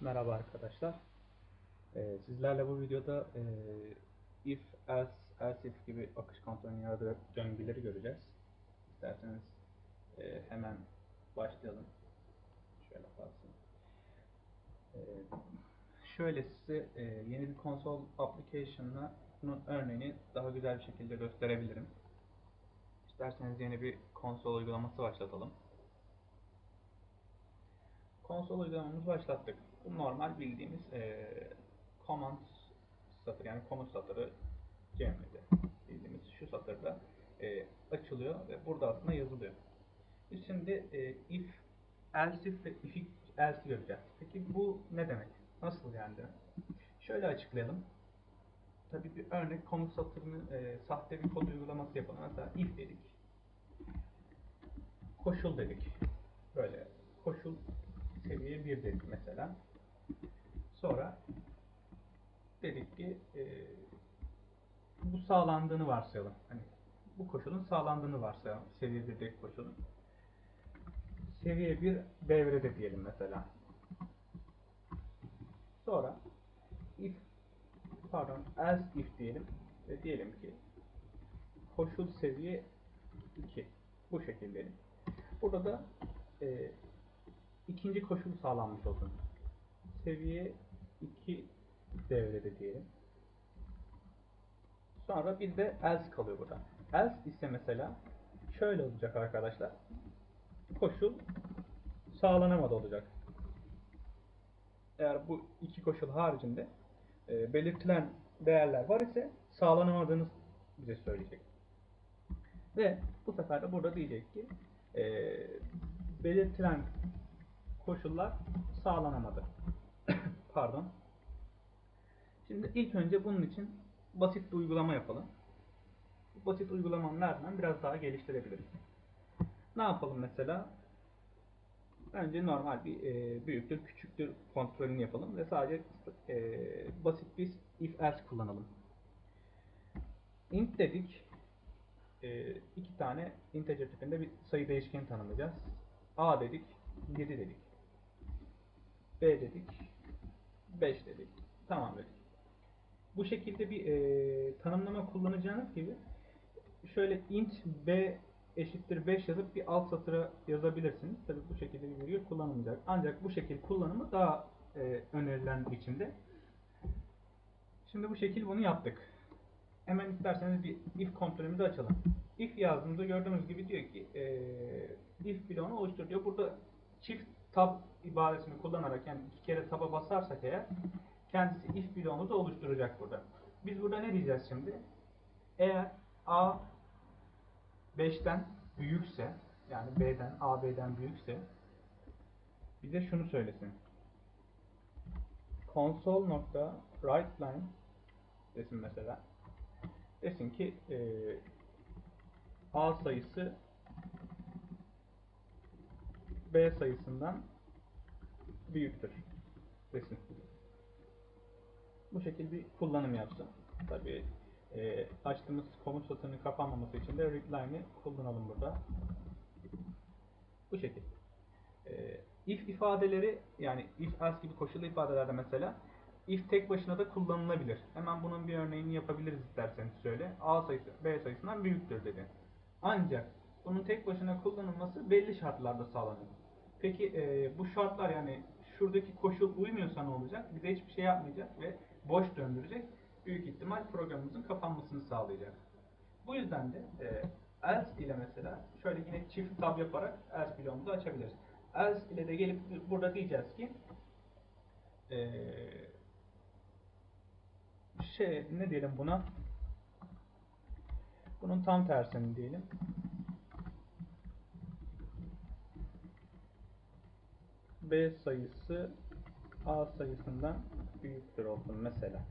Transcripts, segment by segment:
Merhaba arkadaşlar. Ee, sizlerle bu videoda e, if, else, else if gibi akış kontrolünün yaradığı döngüleri göreceğiz. İsterseniz e, hemen başlayalım. Şöyle kalsın. E, şöyle size e, yeni bir konsol application'la bunun örneğini daha güzel bir şekilde gösterebilirim. İsterseniz yeni bir konsol uygulaması başlatalım. Konsol uygulamamızı başlattık. Bu normal bildiğimiz e, command satır yani komut satırı Cemre'de bildiğimiz şu satırda e, açılıyor ve burada aslında yazılıyor. Biz şimdi e, if, else if ve if else göreceğiz. Peki bu ne demek? Nasıl yani demek? Şöyle açıklayalım. Tabii bir örnek komut satırını e, sahte bir kod uygulaması yapalım. Mesela if dedik. Koşul dedik. Böyle koşul seviye 1 dedik mesela. Sonra dedik ki e, bu sağlandığını varsayalım. Hani bu koşulun sağlandığını varsayalım. Seviye 1'deki koşulun. Seviye 1 devrede diyelim mesela. Sonra if pardon else if diyelim ve diyelim ki koşul seviye 2 bu şekilde. Burada da e, ikinci koşul sağlanmış olsun. Seviye 2 devrede diyelim. Sonra bir de else kalıyor burada. Else ise mesela şöyle olacak arkadaşlar. Koşul sağlanamadı olacak. Eğer bu iki koşul haricinde e, belirtilen değerler var ise sağlanamadığını bize söyleyecek. Ve bu sefer de burada diyecek ki e, belirtilen koşullar sağlanamadı. Pardon. Şimdi ilk önce bunun için basit bir uygulama yapalım. Bu basit uygulamanın biraz daha geliştirebiliriz. Ne yapalım mesela? Önce normal bir e, büyüktür, küçüktür kontrolünü yapalım ve sadece e, basit bir if else kullanalım. int dedik. E, iki tane integer tipinde bir sayı değişkeni tanımlayacağız. a dedik, 7 dedik. B dedik. 5 dedik. Tamam dedik. Bu şekilde bir e, tanımlama kullanacağınız gibi şöyle int b eşittir 5 yazıp bir alt satıra yazabilirsiniz. Tabi bu şekilde bir virgül kullanılmayacak. Ancak bu şekil kullanımı daha e, önerilen biçimde. Şimdi bu şekil bunu yaptık. Hemen isterseniz bir if kontrolümüzü açalım. If yazdığımızda gördüğünüz gibi diyor ki e, if bloğunu oluştur diyor. Burada çift tab ibaresini kullanarak yani iki kere taba basarsak eğer kendisi if bloğunu da oluşturacak burada. Biz burada ne diyeceğiz şimdi? Eğer a 5'ten büyükse yani b'den a b'den büyükse bize şunu söylesin. console nokta write desin mesela. Desin ki e, a sayısı b sayısından büyüktür desin. Bu şekilde bir kullanım yapsın. Tabii e, açtığımız komut satırının kapanmaması için de readline'i kullanalım burada. Bu şekilde. E, if ifadeleri yani if else gibi koşullu ifadelerde mesela if tek başına da kullanılabilir. Hemen bunun bir örneğini yapabiliriz isterseniz şöyle. A sayısı B sayısından büyüktür dedi. Ancak bunun tek başına kullanılması belli şartlarda sağlanıyor. Peki e, bu şartlar yani şuradaki koşul uymuyorsa ne olacak? Bize hiçbir şey yapmayacak ve boş döndürecek. Büyük ihtimal programımızın kapanmasını sağlayacak. Bu yüzden de e, else ile mesela şöyle yine çift tab yaparak else bloğumuzu açabiliriz. Else ile de gelip burada diyeceğiz ki e, şey ne diyelim buna bunun tam tersini diyelim. B sayısı A sayısından büyüktür olsun mesela.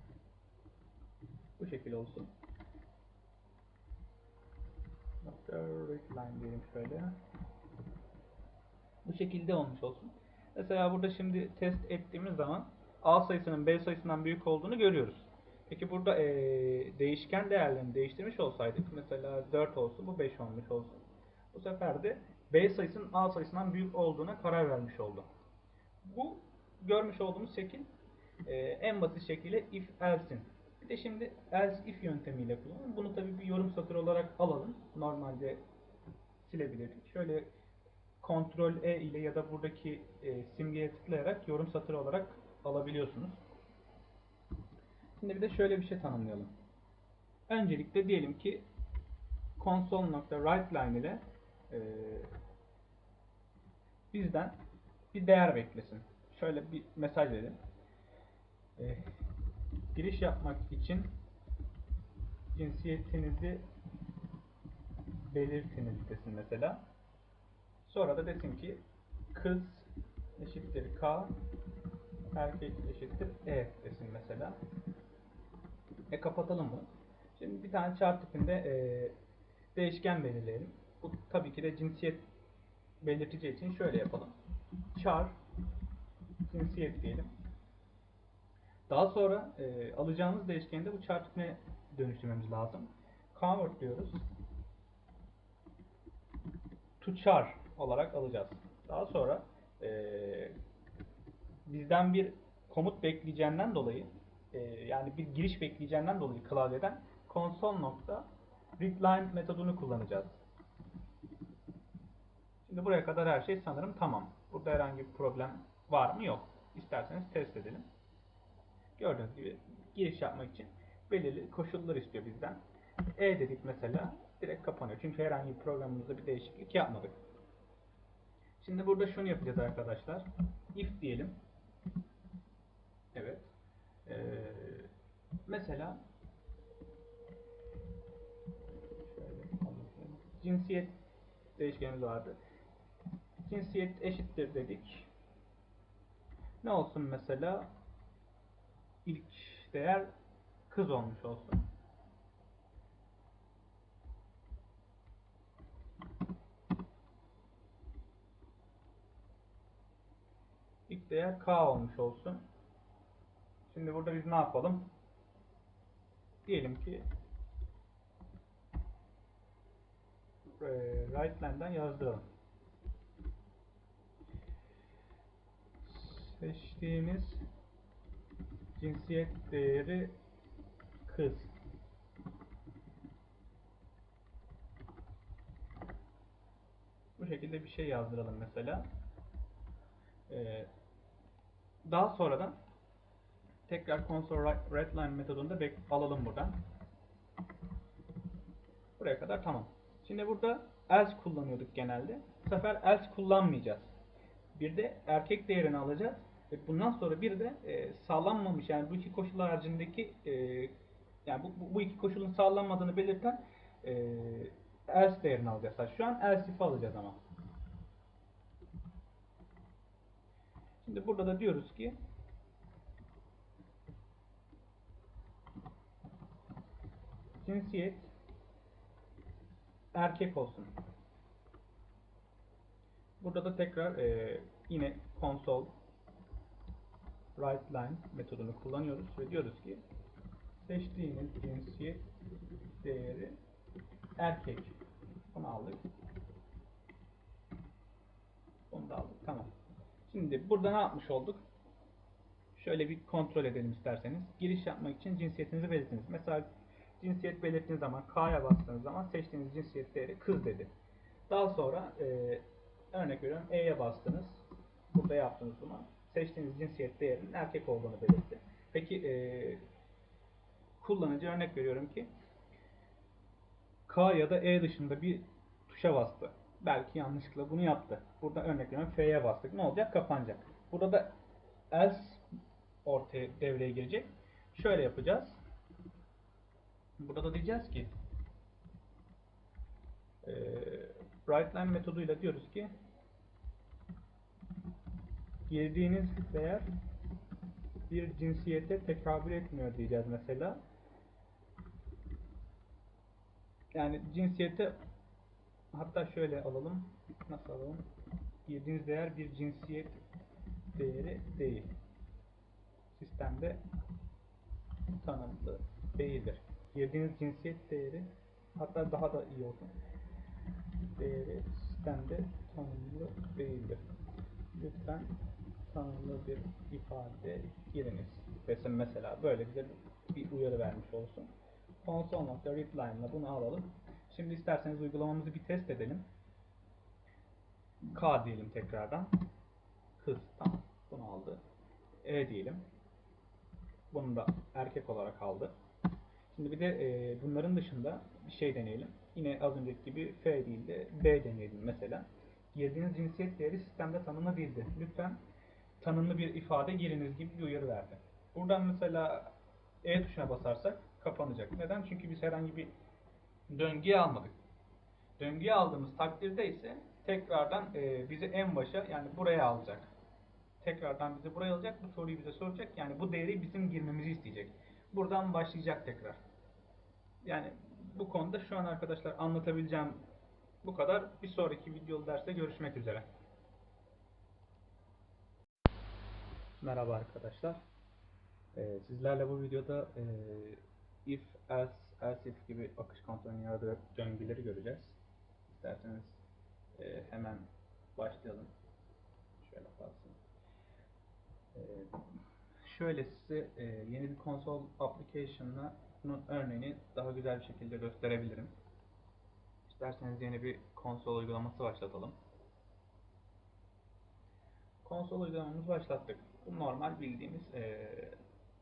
Bu şekilde olsun. Line diyelim şöyle. Bu şekilde olmuş olsun. Mesela burada şimdi test ettiğimiz zaman A sayısının B sayısından büyük olduğunu görüyoruz. Peki burada ee, değişken değerlerini değiştirmiş olsaydık mesela 4 olsun bu 5 olmuş olsun. Bu sefer de B sayısının A sayısından büyük olduğuna karar vermiş oldu. Bu görmüş olduğumuz şekil e, en basit şekliyle if else'in. Bir de şimdi else if yöntemiyle kullanalım. Bunu tabii bir yorum satırı olarak alalım. Normalde silebilirdik. Şöyle Ctrl E ile ya da buradaki e, simgeye tıklayarak yorum satırı olarak alabiliyorsunuz. Şimdi bir de şöyle bir şey tanımlayalım. Öncelikle diyelim ki console.writeLine ile e, bizden bir değer beklesin. Şöyle bir mesaj verelim. E, giriş yapmak için cinsiyetinizi belirtiniz desin mesela. Sonra da desin ki kız eşittir K erkek eşittir E desin mesela. E kapatalım bunu. Şimdi bir tane chart tipinde e, değişken belirleyelim. Bu tabii ki de cinsiyet belirteceği için şöyle yapalım. Char cinsiyet diyelim. Daha sonra e, alacağımız değişkeni de bu chart tipine dönüştürmemiz lazım. Convert diyoruz. To char olarak alacağız. Daha sonra e, bizden bir komut bekleyeceğinden dolayı e, yani bir giriş bekleyeceğinden dolayı klavyeden console nokta readline metodunu kullanacağız. Şimdi buraya kadar her şey sanırım tamam. Burada herhangi bir problem var mı? Yok. İsterseniz test edelim. Gördüğünüz gibi giriş yapmak için belirli koşullar istiyor bizden. E dedik mesela direkt kapanıyor. Çünkü herhangi bir programımızda bir değişiklik yapmadık. Şimdi burada şunu yapacağız arkadaşlar. If diyelim. Evet. Ee, mesela cinsiyet değişkenimiz vardı. Cinsiyet eşittir dedik. Ne olsun mesela? İlk değer kız olmuş olsun. İlk değer k olmuş olsun. Şimdi burada biz ne yapalım? Diyelim ki e, right line'dan yazdıralım. Seçtiğiniz cinsiyet değeri kız. Bu şekilde bir şey yazdıralım mesela. Ee, daha sonradan tekrar console redline metodunu da alalım buradan. Buraya kadar tamam. Şimdi burada else kullanıyorduk genelde. Bu sefer else kullanmayacağız. Bir de erkek değerini alacağız. Ve bundan sonra bir de e, sağlanmamış yani bu iki koşul haricindeki e, yani bu, bu iki koşulun sağlanmadığını belirten e, else değerini alacağız. Şu an else if'i alacağız ama. Şimdi burada da diyoruz ki cinsiyet erkek olsun. Burada da tekrar e, yine console line metodunu kullanıyoruz ve diyoruz ki seçtiğiniz cinsiyet değeri erkek. Bunu aldık. Bunu da aldık. Tamam. Şimdi burada ne yapmış olduk? Şöyle bir kontrol edelim isterseniz. Giriş yapmak için cinsiyetinizi belirtiniz. Mesela cinsiyet belirttiğiniz zaman K'ya bastığınız zaman seçtiğiniz cinsiyet değeri kız dedi. Daha sonra e, örnek veriyorum E'ye bastınız. Burada yaptığınız zaman seçtiğiniz cinsiyet değerinin erkek olduğunu belirtti. Peki e, kullanıcı örnek veriyorum ki K ya da E dışında bir tuşa bastı. Belki yanlışlıkla bunu yaptı. Burada örnek veriyorum F'ye bastık. Ne olacak? Kapanacak. Burada da else ortaya devreye girecek. Şöyle yapacağız. Burada da diyeceğiz ki e, WriteLine metoduyla diyoruz ki girdiğiniz değer bir cinsiyete tekabül etmiyor diyeceğiz mesela. Yani cinsiyete hatta şöyle alalım. Nasıl alalım? Girdiğiniz değer bir cinsiyet değeri değil. Sistemde tanımlı değildir. Girdiğiniz cinsiyet değeri hatta daha da iyi olsun. Değeri sistemde tanımlı değildir. Lütfen tanımlı bir ifade giriniz. Resim mesela böyle bize bir uyarı vermiş olsun. Console.readline bunu alalım. Şimdi isterseniz uygulamamızı bir test edelim. K diyelim tekrardan. Hız tamam. Bunu aldı. E diyelim. Bunu da erkek olarak aldı. Şimdi bir de e, bunların dışında bir şey deneyelim. Yine az önceki gibi F değil de B deneyelim mesela. Girdiğiniz cinsiyet değeri sistemde tanımlı değildi. Lütfen tanımlı bir ifade giriniz gibi bir uyarı verdi. Buradan mesela E tuşuna basarsak kapanacak. Neden? Çünkü biz herhangi bir döngüye almadık. Döngüye aldığımız takdirde ise tekrardan e, bizi en başa yani buraya alacak. Tekrardan bizi buraya alacak. Bu soruyu bize soracak. Yani bu değeri bizim girmemizi isteyecek. Buradan başlayacak tekrar. Yani bu konuda şu an arkadaşlar anlatabileceğim bu kadar. Bir sonraki video derste görüşmek üzere. Merhaba arkadaşlar. Ee, sizlerle bu videoda e, if, else, else if gibi akış kontrolünün yaradığı döngüleri göreceğiz. İsterseniz e, hemen başlayalım. Şöyle kalsın. Ee, şöyle size e, yeni bir console application'la bunun örneğini daha güzel bir şekilde gösterebilirim. İsterseniz yeni bir konsol uygulaması başlatalım. Konsol uygulamamızı başlattık. Bu normal bildiğimiz e,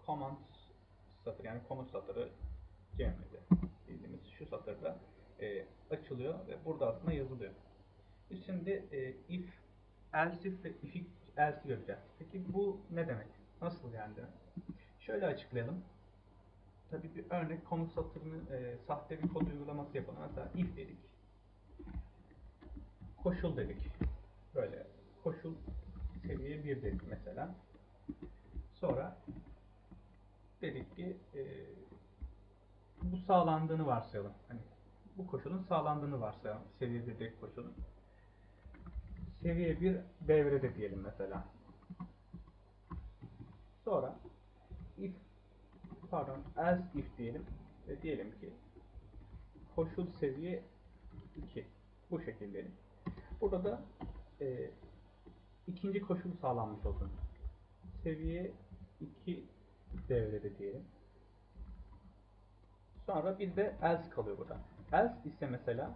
command satır yani komut satırı CM'de bildiğimiz şu satırda e, açılıyor ve burada aslında yazılıyor. Biz şimdi e, if, else if ve if else göreceğiz. Peki bu ne demek? Nasıl yani? Şöyle açıklayalım. Tabii bir örnek komut satırını e, sahte bir kod uygulaması yapalım. Mesela if dedik. Koşul dedik. Böyle koşul seviye 1 dedik mesela. Sonra dedik ki e, bu sağlandığını varsayalım. Hani bu koşulun sağlandığını varsayalım. Seviye 1'deki koşulun. Seviye 1 devrede diyelim mesela. Sonra if pardon else if diyelim ve diyelim ki koşul seviye 2 bu şekilde. Burada da e, ikinci koşul sağlanmış olsun. Seviye 2 devrede diyelim. Sonra bir de else kalıyor burada. Else ise mesela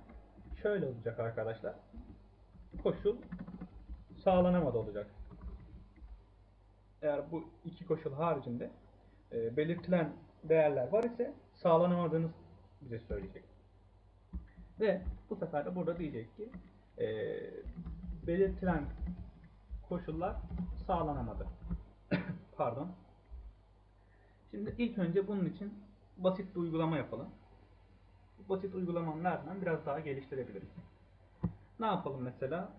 şöyle olacak arkadaşlar. Koşul sağlanamadı olacak. Eğer bu iki koşul haricinde e, belirtilen değerler var ise sağlanamadığını bize söyleyecek. Ve bu sefer de burada diyecek ki e, belirtilen koşullar sağlanamadı. Pardon. Şimdi ilk önce bunun için basit bir uygulama yapalım. Bu basit uygulamanın ardından biraz daha geliştirebiliriz. Ne yapalım mesela?